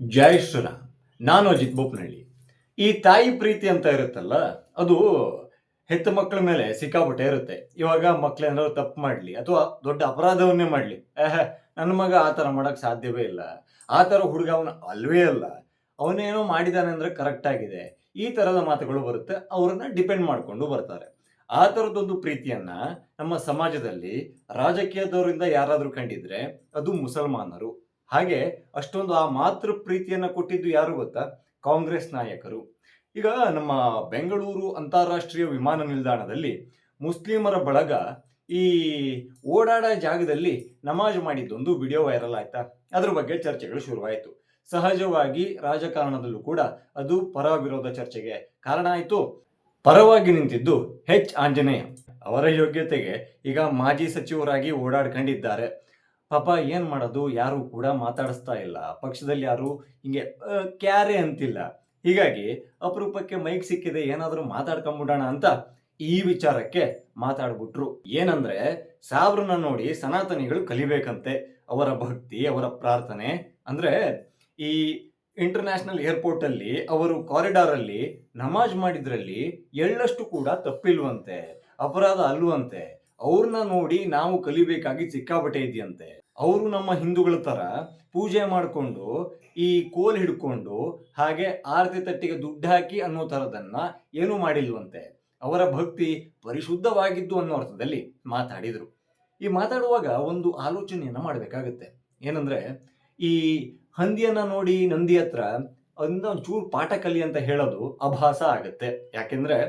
ಜೈ ಶ್ರೀರಾಮ್. ನಾನು ಅಜಿತ್ ಬೋಪ್ನಹಳ್ಳಿ. ಈ ತಾಯಿ ಪ್ರೀತಿ ಅಂತ ಇರುತ್ತಲ್ಲ, ಅದು ಹೆತ್ತ ಮಕ್ಕಳ ಮೇಲೆ ಸಿಕ್ಕಾಪಟ್ಟೆ ಇರುತ್ತೆ. ಇವಾಗ ಮಕ್ಕಳೇನಾದ್ರು ತಪ್ಪು ಮಾಡಲಿ, ಅಥವಾ ದೊಡ್ಡ ಅಪರಾಧವನ್ನೇ ಮಾಡಲಿ ನನ್ನ ಮಗ ಆ ಥರ ಮಾಡೋಕ್ಕೆ ಸಾಧ್ಯವೇ ಇಲ್ಲ. ಆ ಥರ ಹುಡುಗ ಅವನು ಅಲ್ವೇ ಅಲ್ಲ ಅವನೇನೋ ಮಾಡಿದಾನೆ ಅಂದರೆ ಕರೆಕ್ಟ್ ಆಗಿದೆ. ಈ ಥರದ ಮಾತುಗಳು ಬರುತ್ತೆ, ಅವರನ್ನ ಡಿಪೆಂಡ್ ಮಾಡಿಕೊಂಡು ಬರ್ತಾರೆ. ಆ ಥರದ್ದೊಂದು ಪ್ರೀತಿಯನ್ನ ನಮ್ಮ ಸಮಾಜದಲ್ಲಿ ರಾಜಕೀಯದವರಿಂದ ಯಾರಾದರೂ ಕಂಡಿದ್ರೆ, ಅದು ಮುಸಲ್ಮಾನರು ಹಾಗೆ ಅಷ್ಟೊಂದು ಆ ಮಾತೃ ಪ್ರೀತಿಯನ್ನು ಕೊಟ್ಟಿದ್ದು ಯಾರು ಗೊತ್ತಾ? ಕಾಂಗ್ರೆಸ್ ನಾಯಕರು. ಈಗ ನಮ್ಮ ಬೆಂಗಳೂರು ಅಂತಾರಾಷ್ಟ್ರೀಯ ವಿಮಾನ ನಿಲ್ದಾಣದಲ್ಲಿ ಮುಸ್ಲಿಮರ ಬಳಗ ಈ ಓಡಾಡ ಜಾಗದಲ್ಲಿ ನಮಾಜ್ ಮಾಡಿದ್ದೊಂದು ವಿಡಿಯೋ ವೈರಲ್ ಆಯ್ತಾ? ಅದ್ರ ಬಗ್ಗೆ ಚರ್ಚೆಗಳು ಶುರುವಾಯಿತು. ಸಹಜವಾಗಿ ರಾಜಕಾರಣದಲ್ಲೂ ಕೂಡ ಅದು ಪರ ವಿರೋಧ ಚರ್ಚೆಗೆ ಕಾರಣ ಆಯಿತು. ಪರವಾಗಿ ನಿಂತಿದ್ದು ಹೆಚ್ ಆಂಜನೇಯ ಅವರ ಯೋಗ್ಯತೆಗೆ ಈಗ ಮಾಜಿ ಸಚಿವರಾಗಿ ಓಡಾಡ್ಕೊಂಡಿದ್ದಾರೆ. ಪಾಪ ಏನು ಮಾಡೋದು? ಯಾರು ಕೂಡ ಮಾತಾಡಿಸ್ತಾ ಇಲ್ಲ. ಪಕ್ಷದಲ್ಲಿ ಯಾರು ಹಿಂಗೆ ಕ್ಯಾರೆ ಅಂತಿಲ್ಲ. ಹೀಗಾಗಿ ಅಪರೂಪಕ್ಕೆ ಮೈಕ್ ಸಿಕ್ಕಿದೆ, ಏನಾದರೂ ಮಾತಾಡ್ಕೊಂಬಿಡೋಣ ಅಂತ ಈ ವಿಚಾರಕ್ಕೆ ಮಾತಾಡ್ಬಿಟ್ರು. ಏನಂದ್ರೆ ಸಾಬ್ರನ್ನ ನೋಡಿ ಸನಾತನಿಗಳು ಕಲಿಬೇಕಂತೆ, ಅವರ ಭಕ್ತಿ, ಅವರ ಪ್ರಾರ್ಥನೆ. ಅಂದ್ರೆ, ಈ ಇಂಟರ್ನ್ಯಾಷನಲ್ ಏರ್ಪೋರ್ಟ್ ಅಲ್ಲಿ ಅವರು ಕಾರಿಡಾರ್ ಅಲ್ಲಿ ನಮಾಜ್ ಮಾಡಿದ್ರಲ್ಲಿ ಎಳ್ಳಷ್ಟು ಕೂಡ ತಪ್ಪಿಲ್ವಂತೆ, ಅಪರಾಧ ಅಲ್ವಂತೆ ಅವ್ರನ್ನ ನೋಡಿ ನಾವು ಕಲಿಬೇಕಾಗಿ ಸಿಕ್ಕಾಪಟ್ಟೆ ಇದೆಯಂತೆ. ಅವರು ನಮ್ಮ ಹಿಂದೂಗಳ ತರ ಪೂಜೆ ಮಾಡಿಕೊಂಡು, ಈ ಕೋಲ್ ಹಿಡ್ಕೊಂಡು, ಹಾಗೆ ಆರತಿ ತಟ್ಟಿಗೆ ದುಡ್ಡು ಹಾಕಿ ಅನ್ನೋ ಥರದನ್ನು ಏನೂ ಮಾಡಿಲ್ವಂತೆ. ಅವರ ಭಕ್ತಿ ಪರಿಶುದ್ಧವಾಗಿದ್ದು ಅನ್ನೋ ಅರ್ಥದಲ್ಲಿ ಮಾತಾಡಿದ್ರು. ಈ ಮಾತಾಡುವಾಗ ಒಂದು ಆಲೋಚನೆಯನ್ನ ಮಾಡಬೇಕಾಗತ್ತೆ. ಏನಂದ್ರೆ, ಈ ಹಂದಿಯನ್ನು ನೋಡಿ ನಂದಿ ಹತ್ರ ಅಂದ ಒಂಚೂರು ಪಾಠ ಕಲಿ ಅಂತ ಹೇಳೋದು ಅಭಾಸ ಆಗತ್ತೆ. ಯಾಕೆಂದ್ರೆ,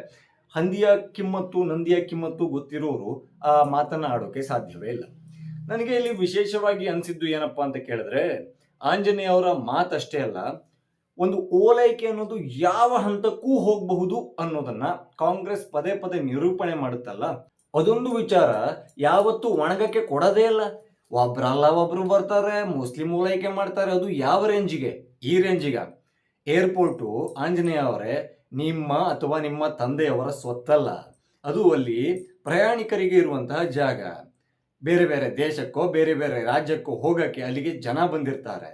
ಹಂದಿಯ ಕಿಮ್ಮತ್ತು, ನಂದಿಯ ಕಿಮ್ಮತ್ತು ಗೊತ್ತಿರೋರು ಆ ಮಾತನ್ನ ಆಡೋಕೆ ಸಾಧ್ಯವೇ ಇಲ್ಲ. ನನಗೆ ಇಲ್ಲಿ ವಿಶೇಷವಾಗಿ ಅನಿಸಿದ್ದು ಏನಪ್ಪಾ ಅಂತ ಕೇಳಿದ್ರೆ, ಆಂಜನೇಯ ಅವರ ಮಾತಷ್ಟೇ ಅಲ್ಲ, ಒಂದು ಓಲೈಕೆ ಅನ್ನೋದು ಯಾವ ಹಂತಕ್ಕೂ ಹೋಗಬಹುದು ಅನ್ನೋದನ್ನ ಕಾಂಗ್ರೆಸ್ ಪದೇ ಪದೇ ನಿರೂಪಣೆ ಮಾಡುತ್ತಲ್ಲ, ಅದೊಂದು ವಿಚಾರ ಯಾವತ್ತೂ ಒಣಗಕ್ಕೆ ಕೊಡದೇ ಇಲ್ಲ. ಒಬ್ರಲ್ಲ ಒಬ್ರು ಬರ್ತಾರೆ, ಮುಸ್ಲಿಂ ಓಲೈಕೆ ಮಾಡ್ತಾರೆ, ಅದು ಯಾವ ರೇಂಜಿಗೆ? ಈ ರೇಂಜಿಗ. ಏರ್ಪೋರ್ಟು ಆಂಜನೇಯ ಅವರೇ ನಿಮ್ಮ ಅಥವಾ ನಿಮ್ಮ ತಂದೆಯವರ ಸ್ವತ್ತಲ್ಲ, ಅದು ಅಲ್ಲಿ ಪ್ರಯಾಣಿಕರಿಗೆ ಇರುವಂತಹ ಜಾಗ. ಬೇರೆ ಬೇರೆ ದೇಶಕ್ಕೋ, ಬೇರೆ ಬೇರೆ ರಾಜ್ಯಕ್ಕೋ ಹೋಗಕ್ಕೆ ಅಲ್ಲಿಗೆ ಜನ ಬಂದಿರ್ತಾರೆ.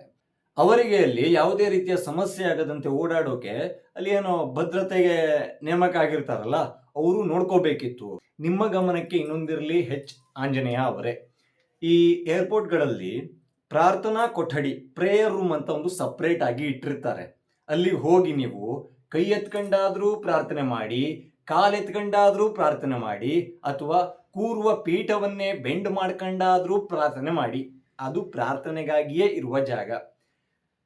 ಅವರಿಗೆ ಅಲ್ಲಿ ಯಾವುದೇ ರೀತಿಯ ಸಮಸ್ಯೆ ಆಗದಂತೆ ಓಡಾಡೋಕೆ ಅಲ್ಲಿ ಏನೋ ಭದ್ರತೆಗೆ ನೇಮಕ ಆಗಿರ್ತಾರಲ್ಲ ಅವರು ನೋಡ್ಕೋಬೇಕಿತ್ತು. ನಿಮ್ಮ ಗಮನಕ್ಕೆ ಇನ್ನೊಂದಿರಲಿ ಹೆಚ್ ಆಂಜನೇಯ ಅವರೇ. ಈ ಏರ್ಪೋರ್ಟ್ಗಳಲ್ಲಿ ಪ್ರಾರ್ಥನಾ ಕೊಠಡಿ, ಪ್ರೇಯರ್ ರೂಮ್ ಅಂತ ಒಂದು ಸಪ್ರೇಟ್ ಆಗಿ ಇಟ್ಟಿರ್ತಾರೆ. ಅಲ್ಲಿ ಹೋಗಿ ನೀವು ಕೈ ಎತ್ಕೊಂಡಾದ್ರೂ ಪ್ರಾರ್ಥನೆ ಮಾಡಿ, ಕಾಲು ಎತ್ಕೊಂಡಾದ್ರೂ ಪ್ರಾರ್ಥನೆ ಮಾಡಿ, ಅಥವಾ ಕೂರುವ ಪೀಠವನ್ನೇ ಬೆಂಡ್ ಮಾಡ್ಕೊಂಡಾದ್ರೂ ಪ್ರಾರ್ಥನೆ ಮಾಡಿ. ಅದು ಪ್ರಾರ್ಥನೆಗಾಗಿಯೇ ಇರುವ ಜಾಗ.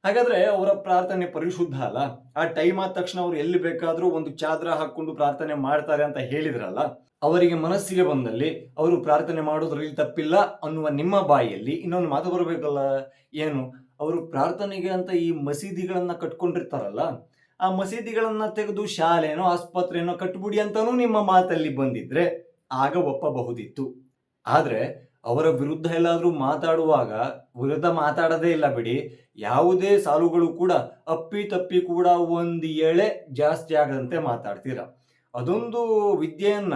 ಹಾಗಾದ್ರೆ ಅವರ ಪ್ರಾರ್ಥನೆ ಪರಿಶುದ್ಧ ಅಲ್ಲ? ಆ ಟೈಮ್ ಆದ ತಕ್ಷಣ ಅವ್ರು ಎಲ್ಲಿ ಬೇಕಾದರೂ ಒಂದು ಚಾದ್ರ ಹಾಕೊಂಡು ಪ್ರಾರ್ಥನೆ ಮಾಡ್ತಾರೆ ಅಂತ ಹೇಳಿದ್ರಲ್ಲ? ಅವರಿಗೆ ಮನಸ್ಸಿಗೆ ಬಂದಲ್ಲಿ ಅವರು ಪ್ರಾರ್ಥನೆ ಮಾಡೋದ್ರಲ್ಲಿ ತಪ್ಪಿಲ್ಲ ಅನ್ನುವ ನಿಮ್ಮ ಬಾಯಿಯಲ್ಲಿ ಇನ್ನೊಂದು ಮಾತು ಬರಬೇಕಲ್ಲ? ಏನು? ಅವರು ಪ್ರಾರ್ಥನೆಗೆ ಅಂತ ಈ ಮಸೀದಿಗಳನ್ನ ಕಟ್ಕೊಂಡಿರ್ತಾರಲ್ಲ? ಆ ಮಸೀದಿಗಳನ್ನ ತೆಗೆದು ಶಾಲೆನೋ, ಆಸ್ಪತ್ರೆನೋ ಕಟ್ಬಿಡಿ ಅಂತಾನೂ ನಿಮ್ಮ ಮಾತಲ್ಲಿ ಬಂದಿದ್ರೆ ಆಗ ಒಪ್ಪಬಹುದಿತ್ತು. ಆದರೆ ಅವರ ವಿರುದ್ಧ ಎಲ್ಲಾದರೂ ಮಾತಾಡುವಾಗ ವಿರುದ್ಧ ಮಾತಾಡದೇ ಇಲ್ಲ ಬಿಡಿ. ಯಾವುದೇ ಸಾಲುಗಳು ಕೂಡ ಅಪ್ಪಿ ತಪ್ಪಿ ಕೂಡ ಒಂದು ಎಳೆ ಜಾಸ್ತಿ ಆಗದಂತೆ ಮಾತಾಡ್ತೀರ. ಅದೊಂದು ವಿದ್ಯೆಯನ್ನ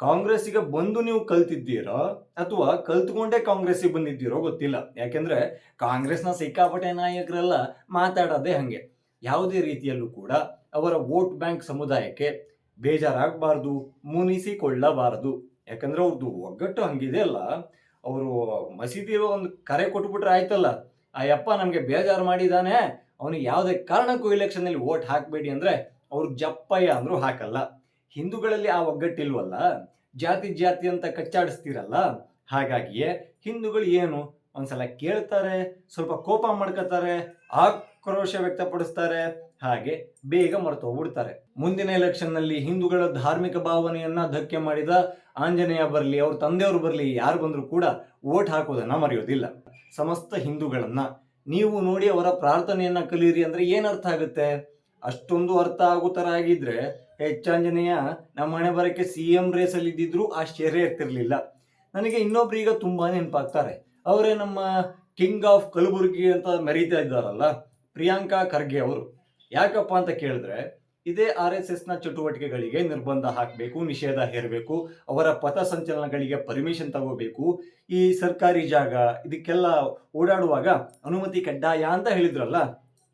ಕಾಂಗ್ರೆಸ್ಸಿಗೆ ಬಂದು ನೀವು ಕಲ್ತಿದ್ದೀರೋ ಅಥವಾ ಕಲ್ತ್ಕೊಂಡೇ ಕಾಂಗ್ರೆಸ್ಸಿಗೆ ಬಂದಿದ್ದೀರೋ ಗೊತ್ತಿಲ್ಲ. ಯಾಕೆಂದ್ರೆ ಕಾಂಗ್ರೆಸ್ನ ಸಿಕ್ಕಾಪಟ್ಟೆ ನಾಯಕರೆಲ್ಲ ಮಾತಾಡೋದೇ ಹಂಗೆ. ಯಾವುದೇ ರೀತಿಯಲ್ಲೂ ಕೂಡ ಅವರ ವೋಟ್ ಬ್ಯಾಂಕ್ ಸಮುದಾಯಕ್ಕೆ ಬೇಜಾರಾಗಬಾರ್ದು, ಮುನಿಸಿಕೊಳ್ಳಬಾರದು. ಯಾಕಂದ್ರೆ ಅವ್ರದ್ದು ಒಗ್ಗಟ್ಟು ಹಂಗಿದೆ ಅಲ್ಲ, ಅವರು ಮಸೀದಿ ಒಂದು ಕರೆ ಕೊಟ್ಬಿಟ್ರೆ ಆಯ್ತಲ್ಲ. ಆ ಯಪ್ಪ ನಮಗೆ ಬೇಜಾರು ಮಾಡಿದಾನೆ, ಅವನಿಗೆ ಯಾವುದೇ ಕಾರಣಕ್ಕೂ ಎಲೆಕ್ಷನ್ ಅಲ್ಲಿ ವೋಟ್ ಹಾಕಬೇಡಿ ಅಂದ್ರೆ ಅವ್ರು ಜಪ್ಪಯ್ಯ ಅಂದರೂ ಹಾಕಲ್ಲ. ಹಿಂದೂಗಳಲ್ಲಿ ಆ ಒಗ್ಗಟ್ಟಿಲ್ವಲ್ಲ, ಜಾತಿ ಜಾತಿ ಅಂತ ಕಚ್ಚಾಡಿಸ್ತೀರಲ್ಲ, ಹಾಗಾಗಿಯೇ ಹಿಂದೂಗಳು ಏನು ಒಂದ್ಸಲ ಕೇಳ್ತಾರೆ, ಸ್ವಲ್ಪ ಕೋಪ ಮಾಡ್ಕೋತಾರೆ, ಆಕ್ರೋಶ ವ್ಯಕ್ತಪಡಿಸ್ತಾರೆ ಹಾಗೆ ಬೇಗ ಮರೆತು ಹೋಗ್ಬಿಡ್ತಾರೆ ಮುಂದಿನ ಎಲೆಕ್ಷನ್ನಲ್ಲಿ ಹಿಂದೂಗಳ ಧಾರ್ಮಿಕ ಭಾವನೆಯನ್ನ ಧಕ್ಕೆ ಮಾಡಿದ ಆಂಜನೇಯ ಬರಲಿ, ಅವ್ರ ತಂದೆಯವರು ಬರಲಿ, ಯಾರು ಬಂದರೂ ಕೂಡ ವೋಟ್ ಹಾಕೋದನ್ನ ಮರೆಯೋದಿಲ್ಲ. ಸಮಸ್ತ ಹಿಂದೂಗಳನ್ನ. ನೀವು ನೋಡಿ ಅವರ ಪ್ರಾರ್ಥನೆಯನ್ನ ಕಲಿಯಿರಿ ಅಂದ್ರೆ ಏನ್ ಅರ್ಥ ಆಗುತ್ತೆ? ಅಷ್ಟೊಂದು ಅರ್ಥ ಆಗೋ ತರ ಆಗಿದ್ರೆ ಹೆಚ್ಚಾಂಜನೇಯ, ನಮ್ಮ ಹಣೆ ಬರಕ್ಕೆ ಸಿ ಎಂ ಅಲ್ಲಿ ಇದ್ದಿದ್ರು ಆಶ್ಚರ್ಯ ಇರ್ತಿರ್ಲಿಲ್ಲ. ನನಗೆ ಇನ್ನೊಬ್ರು ಈಗ ತುಂಬಾ ನೆನಪಾಗ್ತಾರೆ. ಅವರೇ ನಮ್ಮ ಕಿಂಗ್ ಆಫ್ ಕಲಬುರ್ಗಿ ಅಂತ ಮೆರೀತಾ ಇದ್ದಾರಲ್ಲ, ಪ್ರಿಯಾಂಕಾ ಖರ್ಗೆ ಅವರು. ಯಾಕಪ್ಪ ಅಂತ ಕೇಳಿದ್ರೆ, ಇದೇ ಆರ್ ಎಸ್ ಎಸ್ನ ಚಟುವಟಿಕೆಗಳಿಗೆ ನಿರ್ಬಂಧ ಹಾಕಬೇಕು, ನಿಷೇಧ ಹೇರಬೇಕು, ಅವರ ಪಥ ಸಂಚಲನಗಳಿಗೆ ಪರ್ಮಿಷನ್ ತಗೋಬೇಕು, ಈ ಸರ್ಕಾರಿ ಜಾಗ ಇದಕ್ಕೆಲ್ಲ ಓಡಾಡುವಾಗ ಅನುಮತಿ ಕಡ್ಡಾಯ ಅಂತ ಹೇಳಿದ್ರಲ್ಲ,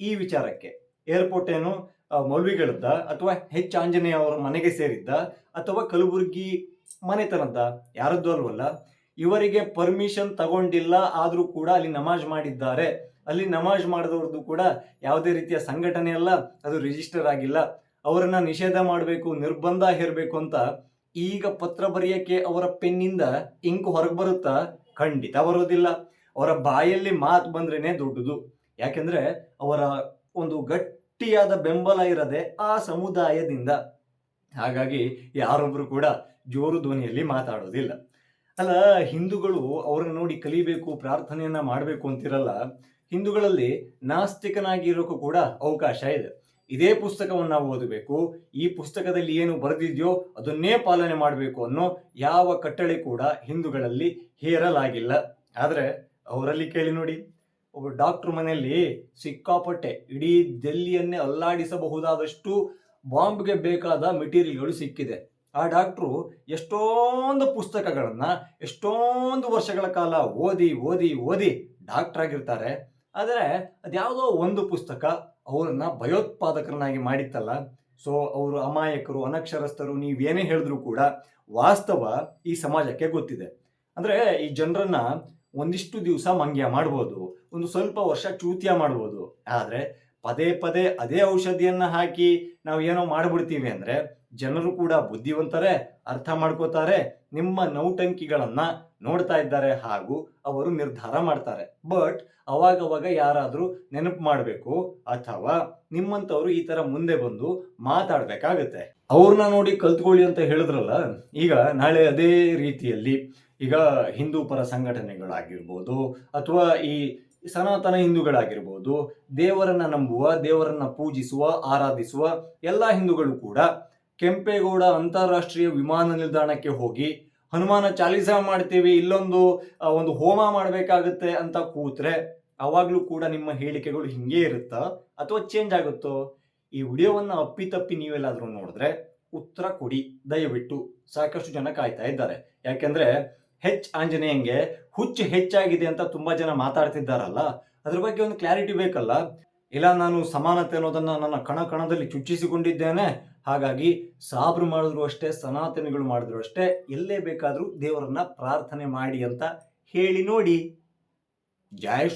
ಈ ವಿಚಾರಕ್ಕೆ. ಏರ್ಪೋರ್ಟ್ ಏನು ಮೌಲ್ವಿಗಳದ್ದ ಅಥವಾ ಹೆಚ್ ಆಂಜನೇಯ ಅವರ ಮನೆಗೆ ಸೇರಿದ್ದ, ಅಥವಾ ಕಲಬುರಗಿ ಮನೆತನದ, ಯಾರದ್ದು ಅಲ್ವಲ್ಲ, ಇವರಿಗೆ ಪರ್ಮಿಷನ್ ತಗೊಂಡಿಲ್ಲ, ಆದರೂ ಕೂಡ ಅಲ್ಲಿ ನಮಾಜ್ ಮಾಡಿದ್ದಾರೆ ಅಲ್ಲಿ ನಮಾಜ್ ಮಾಡಿದವ್ರದ್ದು ಕೂಡ ಯಾವುದೇ ರೀತಿಯ ಸಂಘಟನೆ ಅಲ್ಲ, ಅದು ರಿಜಿಸ್ಟರ್ ಆಗಿಲ್ಲ. ಅವರನ್ನ ನಿಷೇಧ ಮಾಡಬೇಕು, ನಿರ್ಬಂಧ ಹೇರಬೇಕು ಅಂತ ಈಗ ಪತ್ರ ಬರೆಯಕ್ಕೆ ಅವರ ಪೆನ್ನಿಂದ ಇಂಕ್ ಹೊರಗೆ ಬರುತ್ತಾ? ಖಂಡಿತ ಬರೋದಿಲ್ಲ ಅವರ ಬಾಯಲ್ಲಿ ಮಾತು ಬಂದ್ರೇನೆ ದೊಡ್ಡದು. ಯಾಕೆಂದ್ರೆ ಅವರ ಒಂದು ಗಟ್ಟಿಯಾದ ಬೆಂಬಲ ಇರದೆ ಆ ಸಮುದಾಯದಿಂದ. ಹಾಗಾಗಿ ಯಾರೊಬ್ರು ಕೂಡ ಜೋರು ಧ್ವನಿಯಲ್ಲಿ ಮಾತಾಡೋದಿಲ್ಲ. ಅಲ್ಲ, ಹಿಂದೂಗಳು ಅವ್ರನ್ನ ನೋಡಿ ಕಲಿಬೇಕು, ಪ್ರಾರ್ಥನೆಯನ್ನ ಮಾಡಬೇಕು ಅಂತಿರಲ್ಲ ಹಿಂದೂಗಳಲ್ಲಿ ನಾಸ್ತಿಕನಾಗಿರೋಕ್ಕೂ ಕೂಡ ಅವಕಾಶ ಇದೆ. ಇದೇ ಪುಸ್ತಕವನ್ನು ನಾವು ಓದಬೇಕು, ಈ ಪುಸ್ತಕದಲ್ಲಿ ಏನು ಬರೆದಿದೆಯೋ ಅದನ್ನೇ ಪಾಲನೆ ಮಾಡಬೇಕು ಅನ್ನೋ ಯಾವ ಕಟ್ಟಳೆ ಕೂಡ ಹಿಂದೂಗಳಲ್ಲಿ ಹೇರಲಾಗಿಲ್ಲ. ಆದರೆ ಅವರಲ್ಲಿ ಕೇಳಿ ನೋಡಿ, ಒಬ್ಬ ಡಾಕ್ಟ್ರ್ ಮನೆಯಲ್ಲಿ ಸಿಕ್ಕಾಪಟ್ಟೆ, ಇಡೀ ದೆಲ್ಲಿಯನ್ನೇ ಅಲ್ಲಾಡಿಸಬಹುದಾದಷ್ಟು ಬಾಂಬ್ಗೆ ಬೇಕಾದ ಮೆಟೀರಿಯಲ್ಗಳು ಸಿಕ್ಕಿದೆ. ಆ ಡಾಕ್ಟ್ರು ಎಷ್ಟೊಂದು ಪುಸ್ತಕಗಳನ್ನು ಎಷ್ಟೊಂದು ವರ್ಷಗಳ ಕಾಲ ಓದಿ ಓದಿ ಓದಿ ಡಾಕ್ಟ್ರ್ ಆಗಿರ್ತಾರೆ. ಆದರೆ ಅದ್ಯಾವುದೋ ಒಂದು ಪುಸ್ತಕ ಅವರನ್ನು ಭಯೋತ್ಪಾದಕರನ್ನಾಗಿ ಮಾಡಿತ್ತಲ್ಲ. ಸೊ ಅವರು ಅಮಾಯಕರು, ಅನಕ್ಷರಸ್ಥರು, ನೀವೇನೇ ಹೇಳಿದ್ರು ಕೂಡ ವಾಸ್ತವ ಈ ಸಮಾಜಕ್ಕೆ ಗೊತ್ತಿದೆ. ಅಂದ್ರೆ ಈ ಜನರನ್ನ ಒಂದಿಷ್ಟು ದಿವಸ ಮಂಗ್ಯ ಮಾಡ್ಬೋದು, ಒಂದು ಸ್ವಲ್ಪ ವರ್ಷ ಚೂತ್ಯ ಮಾಡ್ಬೋದು. ಆದರೆ ಪದೇ ಪದೇ ಅದೇ ಔಷಧಿಯನ್ನು ಹಾಕಿ ನಾವು ಏನೋ ಮಾಡ್ಬಿಡ್ತೀವಿ ಅಂದ್ರೆ ಜನರು ಕೂಡ ಬುದ್ಧಿವಂತರೇ, ಅರ್ಥ ಮಾಡ್ಕೋತಾರೆ, ನಿಮ್ಮ ನೌಟಂಕಿಗಳನ್ನ ನೋಡ್ತಾ ಇದ್ದಾರೆ ಹಾಗೂ ಅವರು ನಿರ್ಧಾರ ಮಾಡ್ತಾರೆ. ಬಟ್ ಅವಾಗವಾಗ ಯಾರಾದರೂ ನೆನಪು ಮಾಡಬೇಕು ಅಥವಾ ನಿಮ್ಮಂಥವ್ರು ಈ ತರ ಮುಂದೆ ಬಂದು ಮಾತಾಡ್ಬೇಕಾಗತ್ತೆ. ಅವ್ರನ್ನ ನೋಡಿ ಕಲ್ತ್ಕೊಳ್ಳಿ ಅಂತ ಹೇಳಿದ್ರಲ್ಲ, ಈಗ ನಾಳೆ ಅದೇ ರೀತಿಯಲ್ಲಿ ಈಗ ಹಿಂದೂ ಪರ ಸಂಘಟನೆಗಳಾಗಿರ್ಬೋದು ಅಥವಾ ಈ ಸನಾತನ ಹಿಂದೂಗಳಾಗಿರ್ಬೋದು, ದೇವರನ್ನ ನಂಬುವ, ದೇವರನ್ನ ಪೂಜಿಸುವ, ಆರಾಧಿಸುವ ಎಲ್ಲ ಹಿಂದೂಗಳು ಕೂಡ ಕೆಂಪೇಗೌಡ ಅಂತಾರಾಷ್ಟ್ರೀಯ ವಿಮಾನ ನಿಲ್ದಾಣಕ್ಕೆ ಹೋಗಿ ಹನುಮಾನ ಚಾಲೀಸ ಮಾಡ್ತೀವಿ, ಇಲ್ಲೊಂದು ಒಂದು ಹೋಮ ಮಾಡಬೇಕಾಗುತ್ತೆ ಅಂತ ಕೂತ್ರೆ ಅವಾಗ್ಲೂ ಕೂಡ ನಿಮ್ಮ ಹೇಳಿಕೆಗಳು ಹಿಂಗೆ ಇರುತ್ತಾ? ಅಥವಾ ಚೇಂಜ್ ಆಗುತ್ತೋ? ಈ ವಿಡಿಯೋವನ್ನ ಅಪ್ಪಿತಪ್ಪಿ ನೀವೆಲ್ಲಾದರೂ ನೋಡಿದ್ರೆ ಉತ್ತರ ಕೊಡಿ. ದಯವಿಟ್ಟು ಸಾಕಷ್ಟು ಜನ ಕಾಯ್ತಾ ಇದ್ದಾರೆ. ಯಾಕೆಂದ್ರೆ ಹೆಚ್ ಆಂಜನೇಯಂಗೆ ಹುಚ್ಚು ಹೆಚ್ಚಾಗಿದೆ ಅಂತ ತುಂಬಾ ಜನ ಮಾತಾಡ್ತಿದ್ದಾರಲ್ಲ, ಅದ್ರ ಬಗ್ಗೆ ಒಂದು ಕ್ಲಾರಿಟಿ ಬೇಕಲ್ಲ? ಇಲ್ಲ, ನಾನು ಸಮಾನತೆ ಅನ್ನೋದನ್ನ ನನ್ನ ಕಣ ಕಣದಲ್ಲಿ ಚುಚ್ಚಿಸಿಕೊಂಡಿದ್ದೇನೆ ಹಾಗಾಗಿ ಸಾಬ್ರು ಮಾಡಿದ್ರು ಅಷ್ಟೇ, ಸನಾತನಿಗಳು ಮಾಡಿದ್ರು ಅಷ್ಟೇ, ಎಲ್ಲೇ ಬೇಕಾದರೂ ದೇವರನ್ನ ಪ್ರಾರ್ಥನೆ ಮಾಡಿ ಅಂತ ಹೇಳಿ ನೋಡಿ. ಜಯ